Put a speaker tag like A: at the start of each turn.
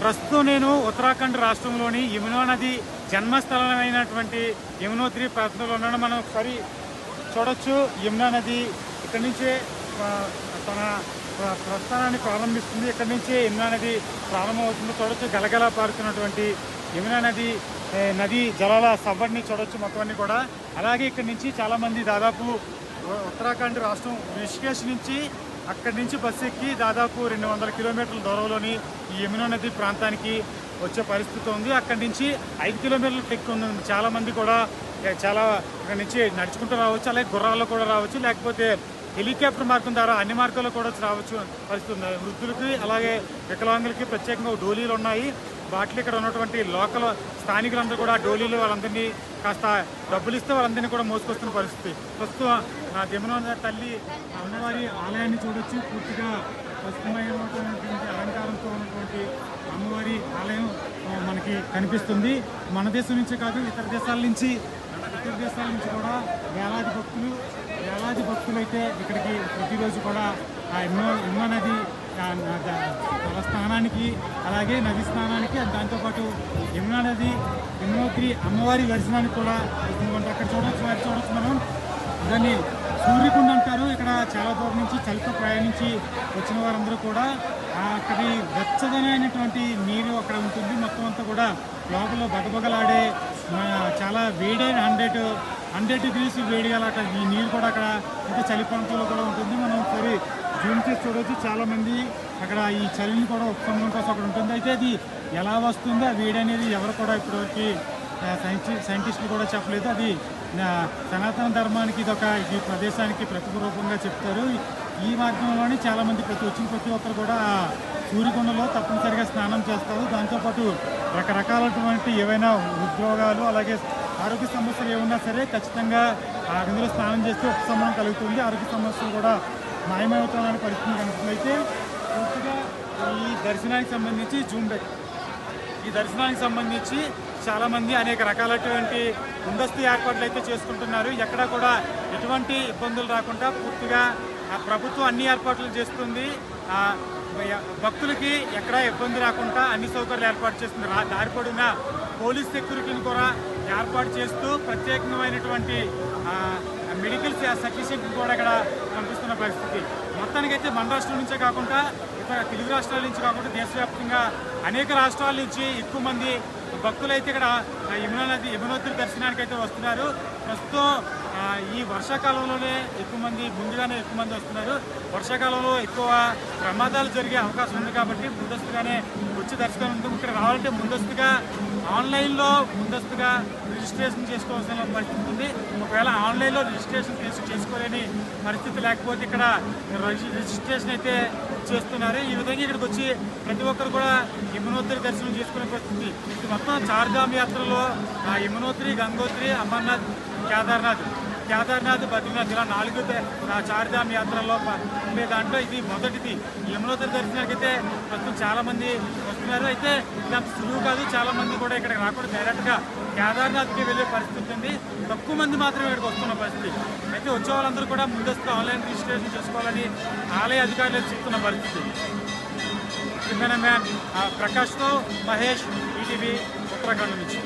A: ప్రస్తుతం నేను ఉత్తరాఖండ్ రాష్ట్రంలోని యమునా నది జన్మస్థలమైనటువంటి యమునోత్రి ప్రాంతంలో ఉన్నాను. మనం ఒకసారి చూడొచ్చు. యమునా నది ఇక్కడి నుంచే తన ప్రస్థానాన్ని ప్రారంభిస్తుంది. ఇక్కడి నుంచే యమునా నది ప్రారంభమవుతుంది. చూడొచ్చు. గలగల పారుతున్నటువంటి యమునా నది నది జలాల సవ్వడిని చూడొచ్చు మొత్తం అన్ని కూడా. అలాగే ఇక్కడి నుంచి చాలామంది దాదాపు ఉత్తరాఖండ్ రాష్ట్రం రిషికేష్ నుంచి అక్కడి నుంచి బస్సు ఎక్కి దాదాపు రెండు వందల కిలోమీటర్ల దూరంలోని ఈ యమునా నది ప్రాంతానికి వచ్చే పరిస్థితి ఉంది. అక్కడి నుంచి ఐదు కిలోమీటర్ల ట్రెక్ ఉంది చాలామంది కూడా చాలా ఇక్కడ నుంచి నడుచుకుంటూ రావచ్చు అలాగే గుర్రాల్లో కూడా రావచ్చు లేకపోతే హెలికాప్టర్ మార్గం ద్వారా అన్ని మార్గాల్లో కూడా రావచ్చు పరిస్థితి ఉంది. వృద్ధులకి అలాగే వికలాంగులకి ప్రత్యేకంగా డోలీలు ఉన్నాయి. వాటిలో ఇక్కడ ఉన్నటువంటి లోకల్ స్థానికులందరూ కూడా డోలీలు వాళ్ళందరినీ కాస్త డబ్బులు ఇస్తే వాళ్ళందరినీ కూడా మోసుకొస్తున్న పరిస్థితి. ప్రస్తుతం ఆ దిమన తల్లి అమ్మవారి ఆలయాన్ని చూడొచ్చు పూర్తిగా పసుపుమయమైనటువంటి అలంకారంతో ఉన్నటువంటి అమ్మవారి ఆలయం మనకి కనిపిస్తుంది. మన దేశం నుంచి కాదు ఇతర దేశాల నుంచి ఇతర దేశాల నుంచి కూడా వేలాది భక్తులు వేలాది భక్తులు అయితే ఇక్కడికి ప్రతిరోజు కూడా ఆ ఇమ్మ ఎన్నో నది ఆ స్నానానికి అలాగే నది స్నానానికి దాంతోపాటు యమునా నది యమునోత్రి అమ్మవారి దర్శనానికి కూడా వస్తుందంటే అక్కడ చూడవచ్చు వారు చూడవచ్చు మనం. దాన్ని సూర్యకుండ అంటారు. ఇక్కడ చాలా దూరం నుంచి చలితో ప్రయాణించి వచ్చిన వారందరూ కూడా అక్కడి వెచ్చదనైనటువంటి నీరు అక్కడ ఉంటుంది. మొత్తం అంతా కూడా లోపల బగబగలాడే చాలా వేడైన హండ్రెడ్ హండ్రెడ్ డిగ్రీస్ వేడిగా అక్కడ ఈ నీరు కూడా అక్కడ ఇంకా చలి ప్రాంతంలో కూడా ఉంటుంది. మనం ఒకసారి జూమ్ చేసి చూడవచ్చు చాలా మంది అక్కడ ఈ చలిని కూడా ఉపశమనం కోసం అక్కడ ఉంటుంది. అయితే అది ఎలా వస్తుందో ఆ వేడి అనేది ఎవరు కూడా ఇప్పటివరకు సైంటి సైంటిస్టులు కూడా చెప్పలేదు. అది సనాతన ధర్మానికి ఇది ఒక ఈ ప్రదేశానికి ప్రతిరూపంగా చెప్తారు. ఈ మార్గంలోనే చాలామంది ప్రతి వచ్చిన ప్రతి ఒక్కరు కూడా ఆ సూర్యకొండలో తప్పనిసరిగా స్నానం చేస్తారు. దాంతోపాటు రకరకాలటువంటి ఏవైనా ఉద్యోగాలు అలాగే ఆరోగ్య సమస్యలు ఏమన్నా సరే ఖచ్చితంగా అందులో స్నానం చేస్తే ఉపశమనం కలుగుతుంది. ఆరోగ్య సమస్యలు కూడా మాయమవుతామనే పరిస్థితి కనుక పూర్తిగా ఈ దర్శనానికి సంబంధించి జూమ్ బ్యాక్ ఈ దర్శనానికి సంబంధించి చాలామంది అనేక రకాలైనటువంటి ముందస్తు ఏర్పాట్లు అయితే చేసుకుంటున్నారు. ఎక్కడ కూడా ఎటువంటి ఇబ్బందులు రాకుండా పూర్తిగా ఆ ప్రభుత్వం అన్ని ఏర్పాట్లు చేస్తుంది. ఆ భక్తులకి ఎక్కడా ఇబ్బంది రాకుండా అన్ని సౌకర్యాలు ఏర్పాటు చేస్తుంది. రా- పోలీస్ సెక్యూరిటీని కూడా ఏర్పాటు చేస్తూ ప్రత్యేకమైనటువంటి మెడికల్ సఫిషియెంట్ కూడా ఇక్కడ కనిపిస్తున్న పరిస్థితి. మొత్తానికైతే మన రాష్ట్రం నుంచే కాకుండా ఇతర తెలుగు రాష్ట్రాల నుంచి కాకుండా దేశవ్యాప్తంగా అనేక రాష్ట్రాల నుంచి ఎక్కువ మంది భక్తులు అయితే ఇక్కడ యమునానది యమునోత్రి దర్శనానికి అయితే వస్తున్నారు. ప్రస్తుతం ఈ వర్షాకాలంలోనే ఎక్కువ మంది ముందుగానే ఎక్కువ మంది వస్తున్నారు. వర్షాకాలంలో ఎక్కువ ప్రమాదాలు జరిగే అవకాశం ఉంది కాబట్టి ముందస్తుగానే వచ్చి దర్శనం ఇక్కడ రావాలంటే ముందస్తుగా ఆన్లైన్లో ముందస్తుగా రిజిస్ట్రేషన్ చేసుకోవాల్సిన పరిస్థితి ఉంది. ఒకవేళ ఆన్లైన్లో రిజిస్ట్రేషన్ చేసుకోలేని పరిస్థితి లేకపోతే ఇక్కడ రిజిస్ట్రేషన్ అయితే చేస్తున్నారు. ఈ విధంగా ఇక్కడికి వచ్చి ప్రతి ఒక్కరు కూడా యమునోత్రి దర్శనం చేసుకునే పరిస్థితి ఇది మొత్తం చార్ధామ్ యాత్రలో ఆ యమునోత్రి గంగోత్రి అమర్నాథ్ కేదార్నాథ్ కేదార్నాథ్ బద్రీనాథ్ ఇలా నాలుగు చారిధామ యాత్రల్లో ఉండే దాంట్లో ఇది మొదటిది. యమునోత్రి దర్శనానికి అయితే ప్రస్తుతం చాలామంది వస్తున్నారు. అయితే ఇది సులువు కాదు చాలామంది కూడా ఇక్కడికి రాకుండా డైరెక్ట్గా కేదార్నాథ్కి వెళ్ళే పరిస్థితి ఉంది. తక్కువ మంది మాత్రమే ఇక్కడికి వస్తున్న పరిస్థితి. అయితే వచ్చే వాళ్ళందరూ కూడా ముందస్తు ఆన్లైన్ రిజిస్ట్రేషన్ చేసుకోవాలని ఆలయ అధికారులు చెప్తున్న పరిస్థితి. కెమెరామ్యాన్ ప్రకాష్తో మహేష్ ఈటీవీ ఉత్తరాఖండ్ నుంచి.